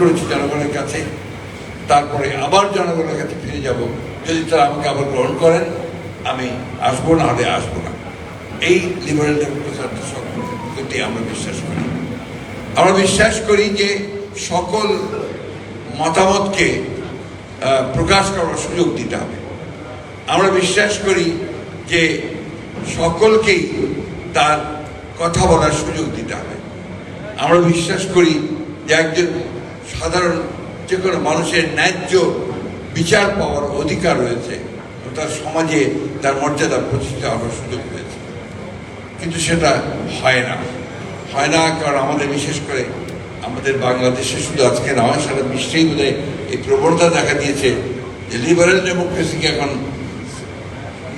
করেছি জনগণের কাছে, তারপরে আবার জনগণের কাছে ফিরে যাব। যদি তারা আমাকে আবার গ্রহণ করেন, আমি আসব, না হলে আসব না। এই লিবারেল ডেমোক্রেসি সংস্কৃতি আমরা বিশ্বাস করি। আমরা বিশ্বাস করি যে সকল মতামতকে প্রকাশ করার সুযোগ দিতে হবে। আমরা বিশ্বাস করি যে সকলকেই তার কথা বলার সুযোগ দিতে হবে। আমরা বিশ্বাস করি যে একজন সাধারণ যে কোনো মানুষের ন্যায্য বিচার পাওয়ার অধিকার রয়েছে তার সমাজে তার মর্যাদা প্রতিষ্ঠা হওয়ার সুযোগ রয়েছে। কিন্তু সেটা হয় না। হয় না কারণ আমাদের বিশেষ করে আমাদের বাংলাদেশে শুধু আজকে নয় সারা বিশ্বেই বোধহয় এই প্রবণতা দেখা দিয়েছে যে লিবারেল ডেমোক্রেসিকে এখন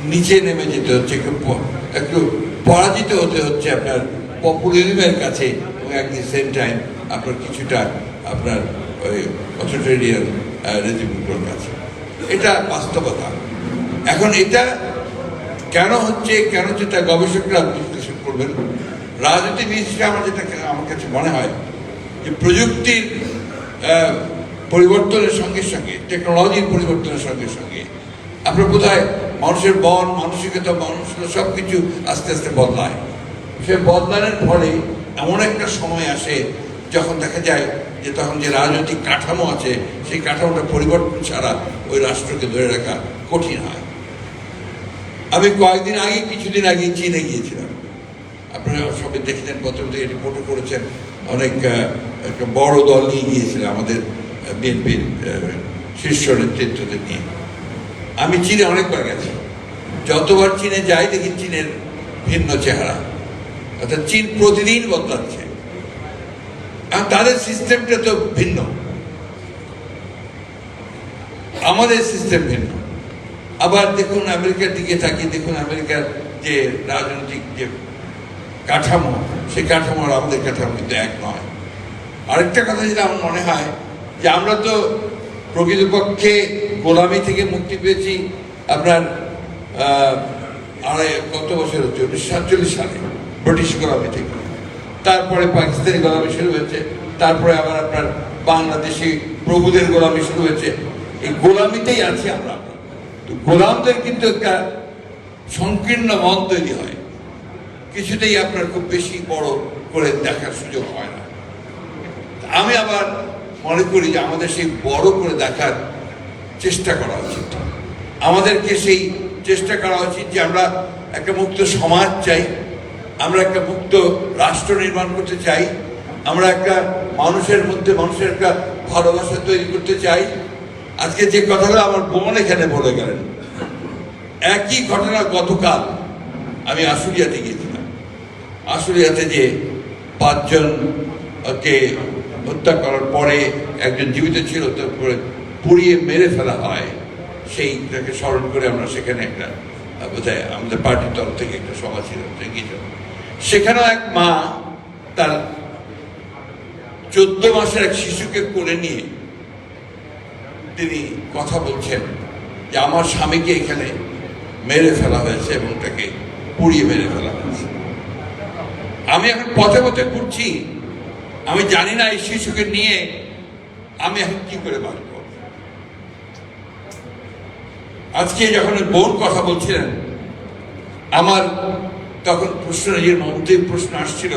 নিচে নেমে যেতে হচ্ছে, একটু একটু পরাজিত হতে হচ্ছে আপনার পপুলারিজমের কাছে এবং অ্যাট দি সেম টাইম আপনার কিছুটা আপনার ওই অথরিটেরিয়ান রেজিমগুলোর কাছে এটা বাস্তবতা। এখন এটা কেন হচ্ছে, কেন তা গবেষকরা বিশ্লেষণ করবেন। রাজনীতিবিদ হিসেবে আমার যেটা আমার কাছে মনে হয় যে প্রযুক্তির পরিবর্তনের সঙ্গে সঙ্গে টেকনোলজির পরিবর্তনের সঙ্গে সঙ্গে, আপনার বোধ মানুষের বন মানসিকতা মানুষের সব কিছু আস্তে আস্তে বদলায়। সে বদলানোর ফলে এমন একটা সময় আসে যখন দেখা যায় যে তখন যে রাজনৈতিক কাঠামো আছে, সেই কাঠামোটা পরিবর্তন ছাড়া ওই রাষ্ট্রকে ধরে রাখা কঠিন হয়। আমি কয়েকদিন আগে, কিছুদিন আগে চীনে গিয়েছিলাম। আপনারা সবাই দেখেছেন পত্রতে রিপোর্টও করেছেন। অনেক একটা বড় দল নিয়ে গিয়েছিল আমাদের বিএনপির শীর্ষ নেতৃত্বদের নিয়ে। আমি চীনে অনেকবার গেছি। যতবার চীনে যাই দেখি চীনের ভিন্ন চেহারা। অর্থাৎ চীন প্রতিদিন বদলাচ্ছে। তাদের সিস্টেমটা তো ভিন্ন। আমাদের সিস্টেম ভিন্ন। আবার দেখুন আমেরিকার দিকে তাকিয়ে দেখুন আমেরিকার যে রাজনৈতিক যে কাঠামো, সেই কাঠামো আমাদের কাঠামো কিন্তু এক নয়। আরেকটা কথা যেটা আমার মনে হয়, যে আমরা তো প্রকৃতপক্ষে গোলামি থেকে মুক্তি পেয়েছি আপনার আড়াই, কত বছর হচ্ছে? উনিশশো সাতচল্লিশ সালে, ব্রিটিশ গোলামি থেকে। তারপরে পাকিস্তানি গোলামি শুরু হয়েছে, তারপরে আবার আপনার বাংলাদেশি প্রভুদের গোলামি শুরু হয়েছে। এই গোলামিতেই আছি আমরা। তো গোলামদের কিন্তু একটা সংকীর্ণ মন তৈরি হয়। কিছুতেই আপনার খুব বেশি বড় করে দেখার সুযোগ হয় না। আমি আবার মনে করি যে আমাদের সেই বড় করে দেখার চেষ্টা করা উচিত। আমাদেরকে সেই চেষ্টা করা উচিত যে আমরা একটা মুক্ত সমাজ চাই। আমরা একটা মুক্ত রাষ্ট্র নির্মাণ করতে চাই, আমরা একটা মানুষের মধ্যে মানুষের একটা ভালোবাসা তৈরি করতে চাই। আজকে যে কথাগুলো আমার বোন এখানে বলে গেলেন, একই ঘটনা গতকাল আমি আশুলিয়াতে গিয়েছিলাম। আশুলিয়াতে যে পাঁচজন কে হত্যা করার পরে একজন জীবিত ছিল, তারপরে পুড়িয়ে মেরে ফেলা হয় সেইটাকে স্মরণ করে আমরা সেখানে একটা, বোধহয় আমাদের পার্টির তরফ থেকে একটা সভা ছিল গিয়েছিলাম সেখানেও এক মা তার চোদ্দ মাসের এক শিশুকে কোলে নিয়ে তিনি কথা বলছেন যে আমার স্বামীকে এখানে মেরে ফেলা হয়েছে এবং তাকে পুড়িয়ে মেরে ফেলা হয়েছে। আমি এখন পথে পথে ঘুরছি। আমি জানি না এই শিশুকে নিয়ে আমি এখন কি করে বাঁচব আজকে যখন বোন কথা বলছিলেন, আমার তখন প্রশ্ন, নিজের মধ্যে প্রশ্ন আসছিল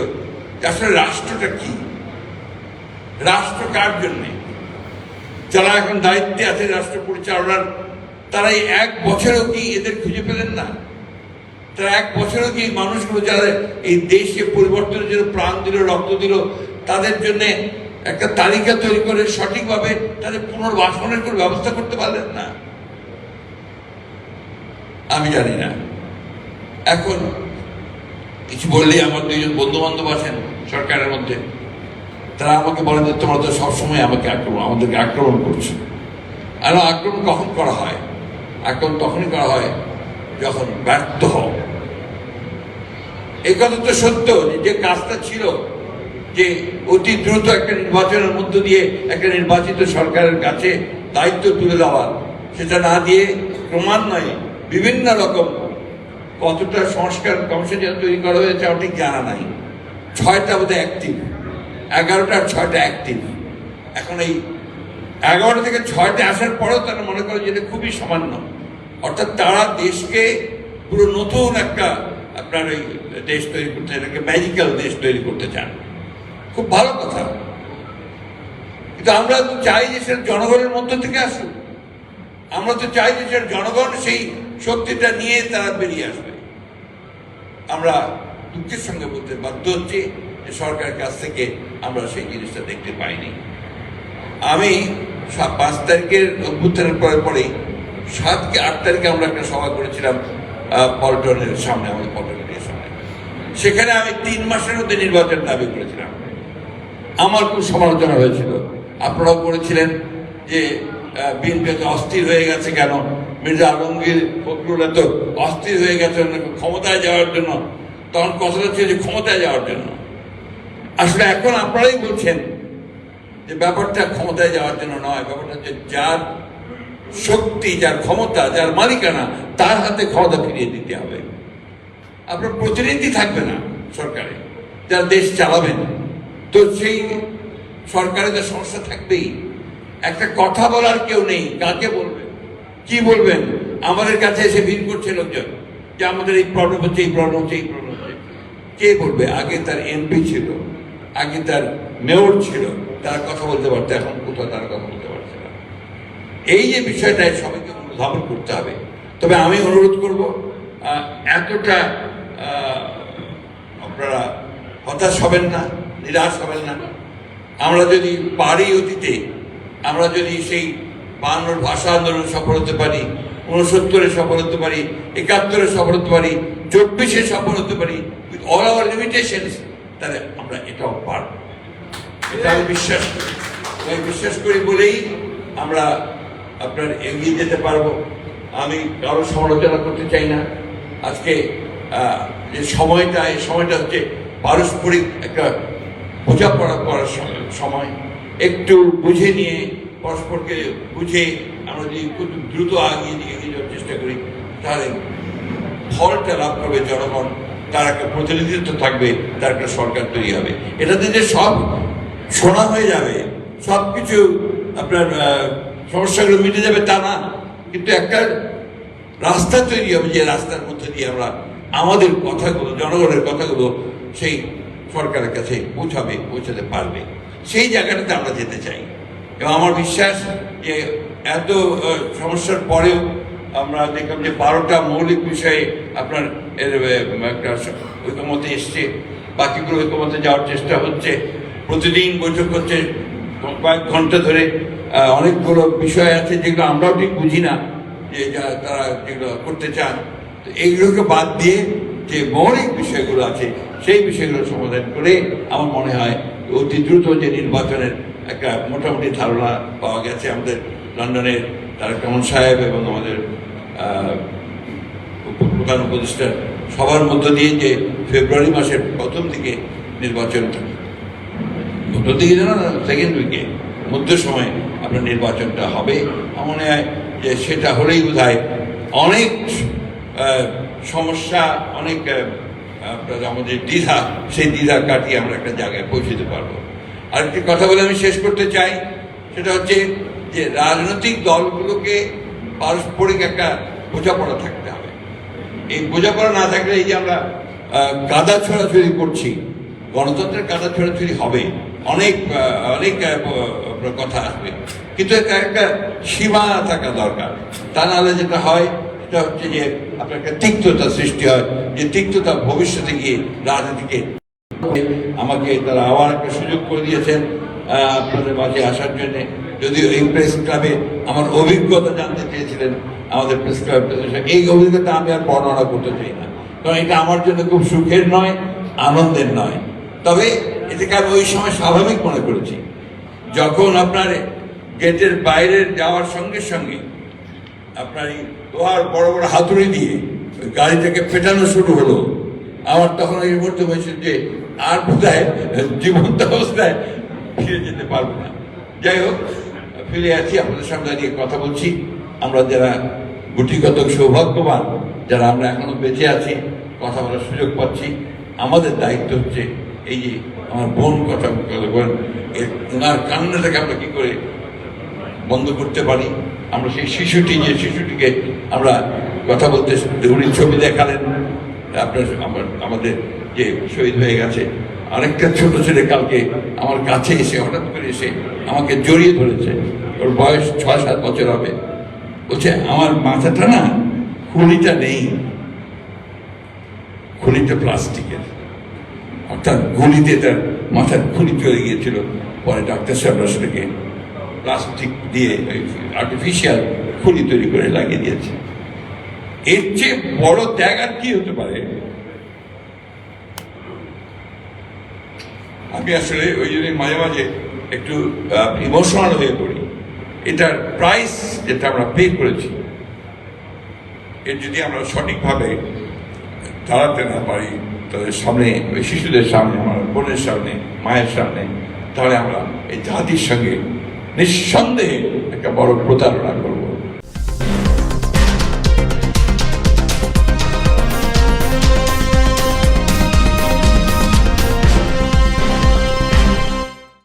আসলে রাষ্ট্রটা কি? রাষ্ট্র কার জন্যে? যারা এখন দায়িত্বে আছে রাষ্ট্র পরিচালনার তারা এই এক বছরেও কি এদের খুঁজে পেলেন না? তারা এক বছরেও কি মানুষগুলো যারা এই দেশকে পরিবর্তনের জন্য প্রাণ দিল, রক্ত দিল, তাদের জন্য একটা তালিকা তৈরি করে সঠিকভাবে তাদের পুনর্বাসনের কোনো ব্যবস্থা করতে পারলেন না? আমি জানি না। এখন কিছু বললেই আমার দুইজন বন্ধু বান্ধব আছেন সরকারের মধ্যে, তারা আমাকে বলে যে তোমরা তো সবসময় আমাকে আক্রমণ, আমাদেরকে আক্রমণ করছ। আর আক্রমণ কখন করা হয়? আক্রমণ তখনই করা হয় যখন ব্যর্থ হও। এই কথা তো সত্য যে কাজটা ছিল যে অতি দ্রুত একটা নির্বাচনের মধ্য দিয়ে একটা নির্বাচিত সরকারের কাছে দায়িত্ব তুলে দেওয়া, সেটা না দিয়ে ক্রমান্বয়ে বিভিন্ন রকম কতটা সংস্কার কমিশন তৈরি করা হয়েছে আমার ঠিক জানা নাই। ছয়টা বোধহয় অ্যাক্টিভ এগারোটা ছয়টা অ্যাক্টিভ এখন এই এগারোটা থেকে ছয়টা আসার পরেও তারা মনে করে যেটা খুবই সামান্য। অর্থাৎ তারা দেশকে পুরো নতুন একটা আপনার ওই দেশ তৈরি করতে এটাকে ম্যাজিক্যাল দেশ তৈরি করতে চান খুব ভালো কথা। কিন্তু আমরা তো চাই যে সেটা জনগণের মধ্য থেকে আসুক। আমরা তো চাই যে সেটা জনগণ সেই শক্তিটা নিয়ে তারা বেরিয়ে আসবে। আমরা দুঃখের সঙ্গে বলতে বাধ্য হচ্ছি যে সরকারের কাছ থেকে আমরা সেই জিনিসটা দেখতে পাইনি। আমি পাঁচ তারিখের অভ্যুত্থানের পরে পরেই, সাত কি আট তারিখে আমরা একটা সভা করেছিলাম পল্টনের সামনে, আমাদের পল্টনের সামনে। সেখানে আমি তিন মাসের মধ্যে নির্বাচন দাবি করেছিলাম। আমার খুব সমালোচনা হয়েছিল। আপনারাও করেছিলেন যে বিএনপি অস্থির হয়ে গেছে কেন? মির্জা আলমগীর ফখরুল এত অস্থির হয়ে গেছেন ক্ষমতায় যাওয়ার জন্য। তখন কথাটা ছিল যে ক্ষমতায় যাওয়ার জন্য। আসলে এখন আপনারাই বলছেন যে ব্যাপারটা ক্ষমতায় যাওয়ার জন্য নয়, ব্যাপারটা হচ্ছে যার শক্তি, যার ক্ষমতা, যার মালিকানা, তার হাতে ক্ষমতা ফিরিয়ে দিতে হবে। আপনার প্রতিনিধি থাকবে না সরকারে। যারা দেশ চালাবেন তো সেই সরকারে তো সমস্যা থাকবেই। একটা কথা বলার কেউ নেই, কাকে বলবেন কি বলবেন? আমাদের কাছে এসে ভিড় করছে লোকজন যে আমাদের এই প্রবলেম হচ্ছে, এই প্রবলেম হচ্ছে, এই প্রবলেম হচ্ছে। কে বলবে? আগে তার এমপি ছিল, আগে তার মেয়র ছিল, তার কথা বলতে পারতো, এখন কোথাও তার কথা বলতে পারছে না। এই যে বিষয়টা সবাইকে অনুধাবন করতে হবে। তবে আমি অনুরোধ করব এতটা আপনারা হতাশ হবেন না, নিরাশ হবেন না। আমরা যদি পারি অতীতে, আমরা যদি সেই বাংলার ভাষা আন্দোলন সফল হতে পারি উনসত্তরে সফল হতে পারি, একাত্তরে সফল হতে পারি, চব্বিশে সফল হতে পারি উইথ অল আওয়ার লিমিটেশনস তাহলে আমরা এটাও পারব। এটা আমি বিশ্বাস করি। আমি বিশ্বাস করি বলেই আমরা আপনার এগিয়ে যেতে পারব। আমি কারও সমালোচনা করতে চাই না। আজকে যে সময়টা, এই সময়টা হচ্ছে পারস্পরিক একটা বোঝাপড়া করার সম- সময়। একটু বুঝে নিয়ে পরস্পরকে বুঝে আমরা যদি খুব দ্রুত আগিয়ে এগিয়ে যাওয়ার চেষ্টা করি, তাহলে ফলটা লাভ করবে জনগণ, তার একটা প্রতিনিধিত্ব থাকবে, তার একটা সরকার তৈরি হবে। এটাতে যে সব শোনা হয়ে যাবে সব কিছু আপনার সমস্যাগুলো মিটে যাবে তা না। কিন্তু একটা রাস্তা তৈরি হবে, যে রাস্তার মধ্যে দিয়ে আমরা আমাদের কথাগুলো, জনগণের কথাগুলো সেই সরকারের কাছে পৌঁছাবে, পৌঁছাতে পারবে। সেই জায়গাটাতে আমরা যেতে চাই। এবং আমার বিশ্বাস যে এত সমস্যার পরেও আমরা দেখলাম যে বারোটা মৌলিক বিষয়ে আপনার এর একটা ঐকমতে এসছে, বাকিগুলো ঐকমতে যাওয়ার চেষ্টা হচ্ছে। প্রতিদিন বৈঠক হচ্ছে কয়েক ঘণ্টা ধরে অনেকগুলো বিষয় আছে যেগুলো আমরাও ঠিক বুঝি না, যে তারা যেগুলো করতে চান। তো এইগুলোকে বাদ দিয়ে যে মৌলিক বিষয়গুলো আছে, সেই বিষয়গুলো সমাধান করে আমার মনে হয় অতি দ্রুত যে নির্বাচনের একটা মোটামুটি ধারণা পাওয়া গেছে। আমাদের লন্ডনের তারেক রহমান সাহেব এবং আমাদের প্রধান উপদেষ্টার সবার মধ্য দিয়ে যে ফেব্রুয়ারি মাসের প্রথম দিকে নির্বাচন প্রথম দিকে না সেকেন্ড উইকে মধ্য সময় আপনার নির্বাচনটা হবে। আমার মনে হয় যে সেটা হলেই বোধ অনেক সমস্যা, অনেক আমাদের দ্বিধা, সেই দ্বিধা কাটিয়ে আমরা একটা জায়গায় পৌঁছতে পারব। আরেকটি কথা বলে আমি শেষ করতে চাই, সেটা হচ্ছে যে রাজনৈতিক দলগুলোকে পারস্পরিক একটা বোঝাপড়া থাকতে হবে। এই বোঝাপড়া না থাকলে এই যে আমরা কাদা ছড়াছড়ি করছি, গণতন্ত্রের কাদা ছড়াছড়ি হবে, অনেক অনেক কথা আসবে। কিন্তু একটা সীমা থাকা দরকার। তা নাহলে যেটা হয়, সেটা হচ্ছে যে আপনার একটা তিক্ততা সৃষ্টি হয়, যে তিক্ততা ভবিষ্যতে গিয়ে রাজনীতিকে আমাকে তারা আবার একটা সুযোগ করে দিয়েছেন আপনাদের মাঝে আসার জন্য। যদিও এই প্রেস ক্লাবে আমার অভিজ্ঞতা জানতে চেয়েছিলেন, আমাদের প্রেস ক্লাব এই অভিজ্ঞতা আমি আর বর্ণনা করতে চাই না। কারণ এটা আমার জন্য খুব সুখের নয়, আনন্দের নয়। তবে এটাকে আমি ওই সময় স্বাভাবিক মনে করেছি। যখন আপনার গেটের বাইরে যাওয়ার সঙ্গে সঙ্গে আপনার এই লোহার বড় বড় হাতুড়ি দিয়ে গাড়িটাকে ফেটানো শুরু হলো, আমার তখন এই মুহূর্তে হয়েছিল যে আর বোধহয় জীবন্ত অবস্থায় ফিরে যেতে পারব না। যাই হোক, ফিরে আছি, আপনাদের সামনে দাঁড়িয়ে কথা বলছি। আমরা যারা গুটিগত সৌভাগ্যবান, যারা আমরা এখনও বেঁচে আছি, কথা বলার সুযোগ পাচ্ছি, আমাদের দায়িত্ব হচ্ছে এই যে আমার বোন কথা বলেন ওনার কান্নাটাকে আমরা কি করে বন্ধ করতে পারি? আমরা সেই শিশুটি, যে শিশুটিকে আমরা কথা বলতে উনি ছবি দেখালেন আপনার আমার, আমাদের যে শহীদ হয়ে গেছে, আরেকটা ছোট ছেলে কালকে আমার কাছে এসে, হঠাৎ করে এসে আমাকে জড়িয়ে ধরেছে। ওর বয়স ছয় সাত বছর হবে। বলছে, আমার মাথাটা না, খুলিটা নেই। খুলিটা প্লাস্টিকের। অর্থাৎ গুলিতে তার মাথার খুলি চলে গিয়েছিল পরে ডাক্তার সাহেবরা সেটাকে প্লাস্টিক দিয়ে আর্টিফিশিয়াল খুলি তৈরি করে লাগিয়ে দিয়েছে। এর চেয়ে বড় ত্যাগ আর কি হতে পারে? আমি আসলে ওই জন্য মাঝে মাঝে একটু ইমোশনাল হয়ে পড়ি। এটার প্রাইস যেটা আমরা পে করেছি, এর যদি আমরা সঠিকভাবে দাঁড়াতে না পারি তাদের সামনে, ওই শিশুদের সামনে, আমার বোনের সামনে, মায়ের সামনে, তাহলে আমরা এই জাতির সঙ্গে নিঃসন্দেহে একটা বড় প্রতারণা